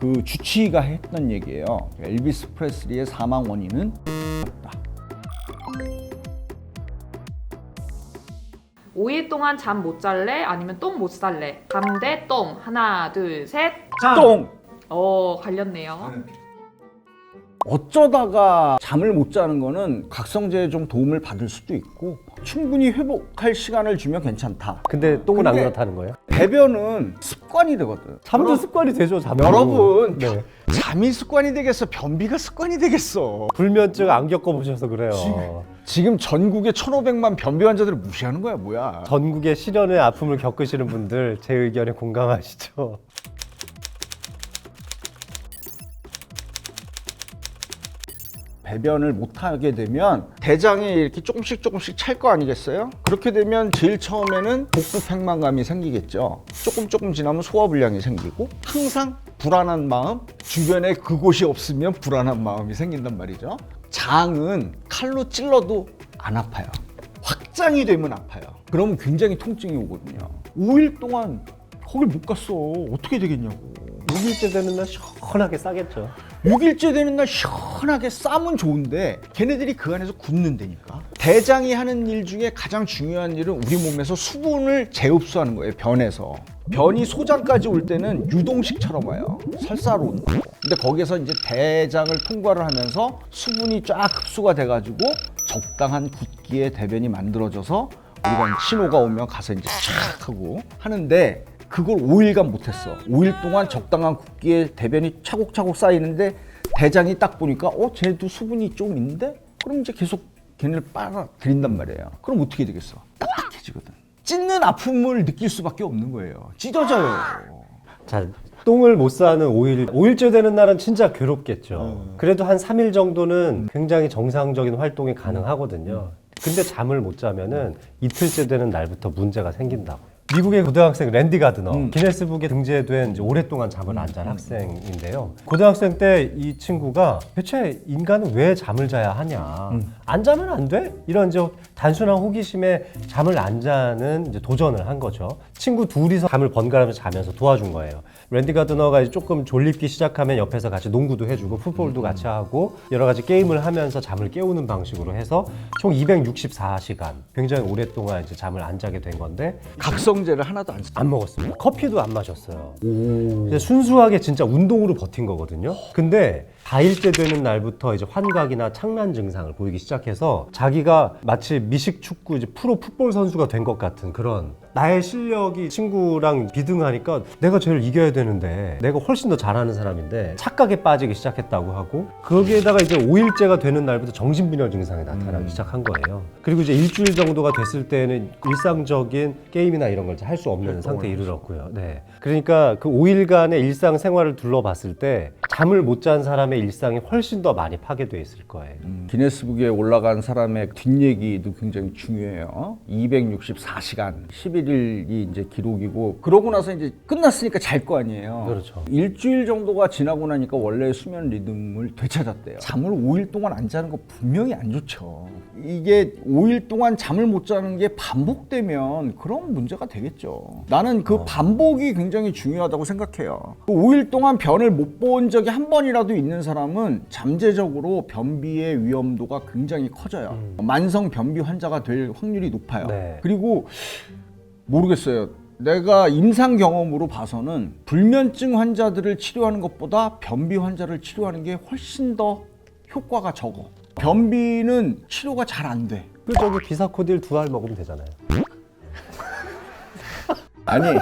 그 주치의가 했던 얘기예요. 엘비스 프레슬리의 사망 원인은 없다. 5일 동안 잠 못 잘래? 아니면 똥 못 살래? 잠대 똥. 하나, 둘, 셋. 똥! 어, 갈렸네요. 어쩌다가 잠을 못 자는 거는 각성제에 좀 도움을 받을 수도 있고 충분히 회복할 시간을 주면 괜찮다. 근데 똥은 안 근데- 그렇다는 거예요? 배변은 습관이 되거든. 잠도 습관이 되죠, 잠도. 여러분, 네. 잠이 습관이 되겠어? 변비가 습관이 되겠어? 불면증 안 겪어보셔서 그래요. 지금 전국에 1,500만 변비 환자들을 무시하는 거야, 뭐야? 전국의 실연의 아픔을 겪으시는 분들 제 의견에 공감하시죠? 배변을 못 하게 되면 대장이 이렇게 조금씩 조금씩 찰 거 아니겠어요? 그렇게 되면 제일 처음에는 복부 팽만감이 생기겠죠. 조금 조금 지나면 소화불량이 생기고 항상 불안한 마음, 주변에 그곳이 없으면 불안한 마음이 생긴단 말이죠. 장은 칼로 찔러도 안 아파요. 확장이 되면 아파요. 그러면 굉장히 통증이 오거든요. 5일 동안 거길 못 갔어. 어떻게 되겠냐고. 6일째 되는 날 시원하게 싸겠죠. 6일째 되는 날 시원하게 싸면 좋은데 걔네들이 그 안에서 굳는다니까. 대장이 하는 일 중에 가장 중요한 일은 우리 몸에서 수분을 재흡수하는 거예요 변에서. 변이 소장까지 올 때는 유동식처럼 와요 설사로 온다 근데 거기서 이제 대장을 통과를 하면서 수분이 쫙 흡수가 돼가지고 적당한 굵기의 대변이 만들어져서 우리가 신호가 오면 가서 이제 촥 하고 하는데 그걸 5일간 못했어. 5일 동안 적당한 굵기의 대변이 차곡차곡 쌓이는데 대장이 딱 보니까 어 쟤도 수분이 좀 있는데 그럼 이제 계속 걔네를 빨아들인단 말이에요. 그럼 어떻게 되겠어? 딱딱해지거든. 찢는 아픔을 느낄 수밖에 없는 거예요. 찢어져요. 자, 똥을 못 싸는 5일, 5일째 되는 날은 진짜 괴롭겠죠. 그래도 한 3일 정도는 굉장히 정상적인 활동이 가능하거든요. 근데 잠을 못 자면은 이틀째 되는 날부터 문제가 생긴다고요. 미국의 고등학생 랜디 가드너 음. 기네스북에 등재된 이제 오랫동안 잠을 안 잔 학생인데요. 고등학생 때 이 친구가 대체 인간은 왜 잠을 자야 하냐? 안 자면 안 돼? 이런 이제 단순한 호기심에 잠을 안 자는 이제 도전을 한 거죠. 친구 둘이서 잠을 번갈아가면서 자면서 도와준 거예요. 랜디 가드너가 이제 조금 졸립기 시작하면 옆에서 같이 농구도 해주고 풋볼도 같이 하고 여러 가지 게임을 하면서 잠을 깨우는 방식으로 해서 총 264시간 굉장히 오랫동안 이제 잠을 안 자게 된 건데 각성 제를 하나도 안 쓰. 안 먹었습니다. 커피도 안 마셨어요. 이제 순수하게 진짜 운동으로 버틴 거거든요. 근데 4일째 되는 날부터 이제 환각이나 창란 증상을 보이기 시작해서 자기가 마치 미식 축구 이제 프로 풋볼 선수가 된 것 같은 그런 나의 실력이 친구랑 비등하니까 내가 쟤를 이겨야 되는데 내가 훨씬 더 잘하는 사람인데 착각에 빠지기 시작했다고 하고 거기에다가 이제 5일째가 되는 날부터 정신분열 증상이 나타나기 시작한 거예요. 그리고 이제 일주일 정도가 됐을 때는 일상적인 게임이나 이런 걸 할 수 없는 상태에 이르렀고요. 네. 그러니까 그 5일간의 일상 생활을 둘러봤을 때 잠을 못 잔 사람의 일상이 훨씬 더 많이 파괴돼 있을 거예요. 기네스북에 올라간 사람의 뒷얘기도 굉장히 중요해요. 264시간, 11일이 이제 기록이고, 그러고 나서 이제 끝났으니까 잘 거 아니에요. 그렇죠. 일주일 정도가 지나고 나니까 원래 수면 리듬을 되찾았대요. 잠을 5일 동안 안 자는 거 분명히 안 좋죠. 이게 5일 동안 잠을 못 자는 게 반복되면 그런 문제가 되겠죠. 나는 그 반복이 굉장히 중요하다고 생각해요. 그 5일 동안 변을 못 본 적이 한 번이라도 있는 사람은 잠재적으로 변비의 위험도가 굉장히 커져요. 만성 변비 환자가 될 확률이 높아요. 네. 그리고 모르겠어요. 내가 임상 경험으로 봐서는 불면증 환자들을 치료하는 것보다 변비 환자를 치료하는 게 훨씬 더 효과가 적어. 변비는 치료가 잘 안 돼. 그 저기 비사코딜 두 알 먹으면 되잖아요. 아니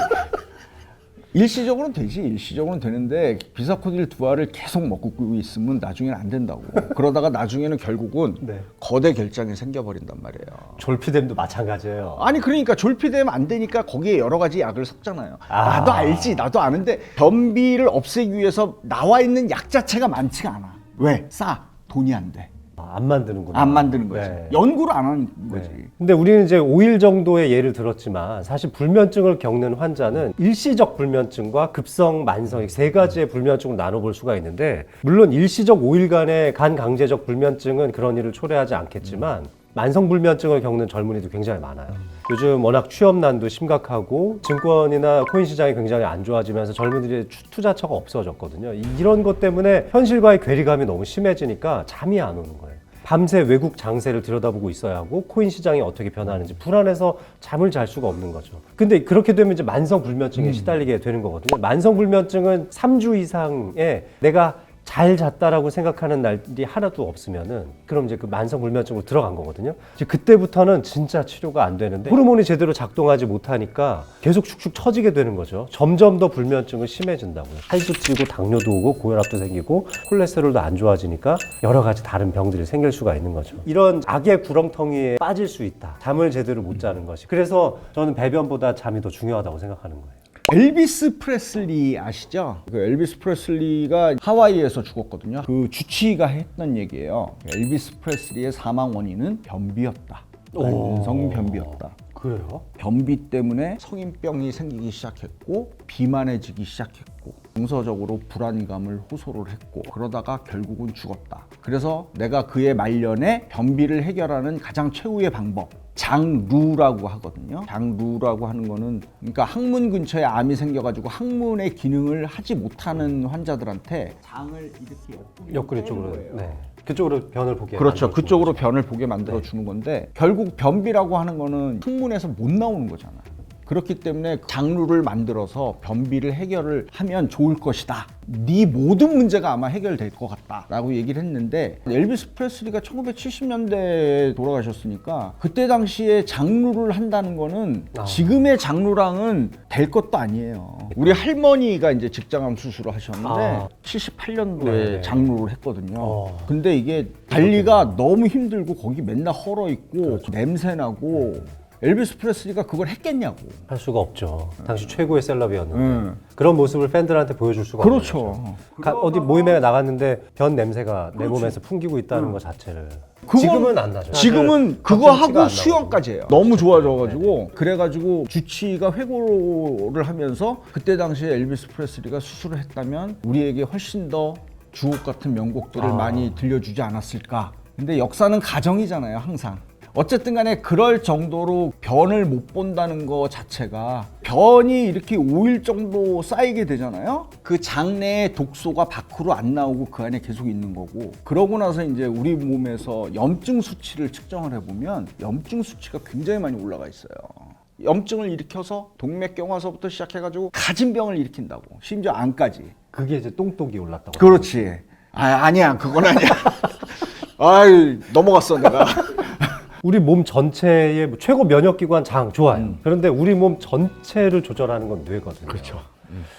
일시적으로는 되지 일시적으로는 되는데 비사코딜 두 알을 계속 먹고 있으면 나중에는 안 된다고 그러다가 나중에는 결국은 네. 거대 결장이 생겨버린단 말이에요 졸피뎀도 마찬가지예요. 아니 그러니까 졸피되면 안 되니까 거기에 여러 가지 약을 섞잖아요. 아. 나도 알지, 나도 아는데 변비를 없애기 위해서 나와 있는 약 자체가 많지가 않아. 왜? 싸. 돈이 안 돼. 아, 안 만드는구나. 안 만드는 거지. 네. 연구를 안 하는 거지. 네. 근데 우리는 이제 5일 정도의 예를 들었지만 사실 불면증을 겪는 환자는 일시적 불면증과 급성 만성 이세 가지의 불면증을 나눠볼 수가 있는데 물론 일시적 5일간의 간 강제적 불면증은 그런 일을 초래하지 않겠지만 만성 불면증을 겪는 젊은이도 굉장히 많아요. 요즘 워낙 취업난도 심각하고 증권이나 코인 시장이 굉장히 안 좋아지면서 젊은이들의 추- 투자처가 없어졌거든요. 이- 이런 것 때문에 현실과의 괴리감이 너무 심해지니까 잠이 안 오는 거예요. 밤새 외국 장세를 들여다보고 있어야 하고 코인 시장이 어떻게 변하는지 불안해서 잠을 잘 수가 없는 거죠. 근데 그렇게 되면 이제 만성 불면증에 시달리게 되는 거거든요. 만성 불면증은 3주 이상에 내가 잘 잤다라고 생각하는 날이 하나도 없으면은 그럼 이제 그 만성 불면증으로 들어간 거거든요. 이제 그때부터는 진짜 치료가 안 되는데 호르몬이 제대로 작동하지 못하니까 계속 축축 처지게 되는 거죠. 점점 더 불면증은 심해진다고요. 살도 찌고 당뇨도 오고 고혈압도 생기고 콜레스테롤도 안 좋아지니까 여러 가지 다른 병들이 생길 수가 있는 거죠. 이런 악의 구렁텅이에 빠질 수 있다. 잠을 제대로 못 자는 것이. 그래서 저는 배변보다 잠이 더 중요하다고 생각하는 거예요. 엘비스 프레슬리 아시죠? 그 엘비스 프레슬리가 하와이에서 죽었거든요. 그 주치의가 했던 얘기예요. 엘비스 프레슬리의 사망 원인은 변비였다. 만성 변비였다. 그래요? 변비 때문에 성인병이 생기기 시작했고 비만해지기 시작했고 정서적으로 불안감을 호소를 했고 그러다가 결국은 죽었다. 그래서 내가 그의 말년에 변비를 해결하는 가장 최후의 방법 장루라고 하거든요. 장루라고 하는 거는 그러니까 항문 근처에 암이 생겨가지고 항문의 기능을 하지 못하는 환자들한테 장을 이렇게 옆구리 쪽으로 네. 그쪽으로 변을 보게 그렇죠. 그쪽으로 변을 보게 만들어 주는 건데 결국 변비라고 하는 거는 항문에서 못 나오는 거잖아요. 그렇기 때문에 장루를 만들어서 변비를 해결을 하면 좋을 것이다. 네 모든 문제가 아마 해결될 것 같다라고 얘기를 했는데 엘비스 프레슬리가 1970년대에 돌아가셨으니까 그때 당시에 장루를 한다는 거는 아. 지금의 장루랑은 될 것도 아니에요. 우리 할머니가 이제 직장암 수술을 하셨는데 아. 78년도에 네네. 장루를 했거든요. 어. 근데 이게 관리가 너무 힘들고 거기 맨날 헐어 있고 냄새 나고 엘비스 프레슬리가 그걸 했겠냐고. 할 수가 없죠. 당시 최고의 셀럽이었는데 음. 그런 모습을 팬들한테 보여줄 수가 없는 그렇죠. 거죠. 가- 어디 모임에 나갔는데 변 냄새가 내 몸에서 풍기고 있다는 것 자체를 그건- 지금은 안 나죠. 지금은 다들 그거 하고. 수영까지 해요. 너무 좋아져가지고 그래가지고 주치의가 회고를 하면서 그때 당시에 엘비스 프레슬리가 수술을 했다면 우리에게 훨씬 더 주옥 같은 명곡들을 아. 많이 들려주지 않았을까. 근데 역사는 가정이잖아요, 항상. 어쨌든 간에 그럴 정도로 변을 못 본다는 거 자체가 변이 이렇게 5일 정도 쌓이게 되잖아요. 그 장내의 독소가 밖으로 안 나오고 그 안에 계속 있는 거고. 그러고 나서 이제 우리 몸에서 염증 수치를 측정을 해보면 염증 수치가 굉장히 많이 올라가 있어요. 염증을 일으켜서 동맥경화서부터 시작해가지고 가진 병을 일으킨다고. 심지어 암까지. 그게 이제 똥똑이 올랐다고. 그렇지. 아 아니야, 그건 아니야. 아유 넘어갔어 내가. 우리 몸 전체의 뭐 최고 면역 기관 장 좋아요. 음. 그런데 우리 몸 전체를 조절하는 건 뇌거든요. 그렇죠.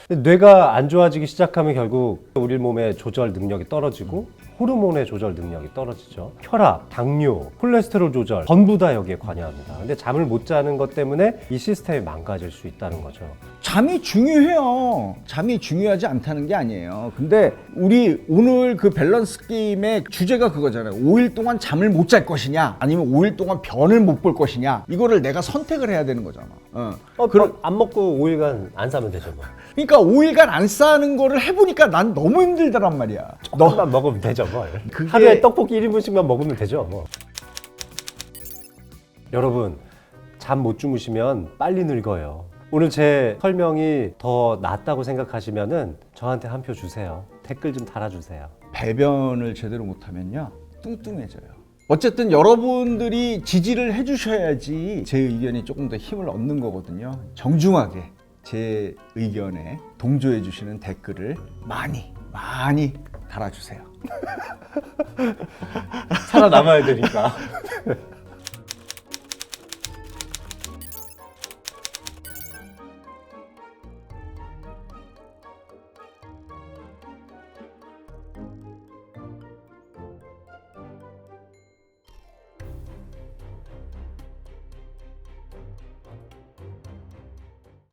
뇌가 안 좋아지기 시작하면 결국 우리 몸의 조절 능력이 떨어지고 호르몬의 조절 능력이 떨어지죠. 혈압, 당뇨, 콜레스테롤 조절 전부 다 여기에 관여합니다. 근데 잠을 못 자는 것 때문에 이 시스템이 망가질 수 있다는 거죠. 잠이 중요해요. 잠이 중요하지 않다는 게 아니에요. 근데 우리 오늘 그 밸런스 게임의 주제가 그거잖아요. 5일 동안 잠을 못 잘 것이냐, 아니면 5일 동안 변을 못 볼 것이냐. 이거를 내가 선택을 해야 되는 거잖아. 어. 어, 그럼- 안 먹고 5일간 안 싸면 되죠 뭐. 그러니까 5일간 안 싸는 거를 해보니까 난 너무 힘들더란 말이야. 너 너만 먹으면 되죠 뭘. 그게- 하루에 떡볶이 1인분씩만 먹으면 되죠 뭐. 여러분 잠 못 주무시면 빨리 늙어요. 오늘 제 설명이 더 낫다고 생각하시면은 저한테 한 표 주세요. 댓글 좀 달아주세요. 배변을 제대로 못하면요 뚱뚱해져요. 어쨌든 여러분들이 지지를 해주셔야지 제 의견이 조금 더 힘을 얻는 거거든요. 정중하게 제 의견에 동조해 주시는 댓글을 많이 많이 달아주세요. 살아남아야 되니까.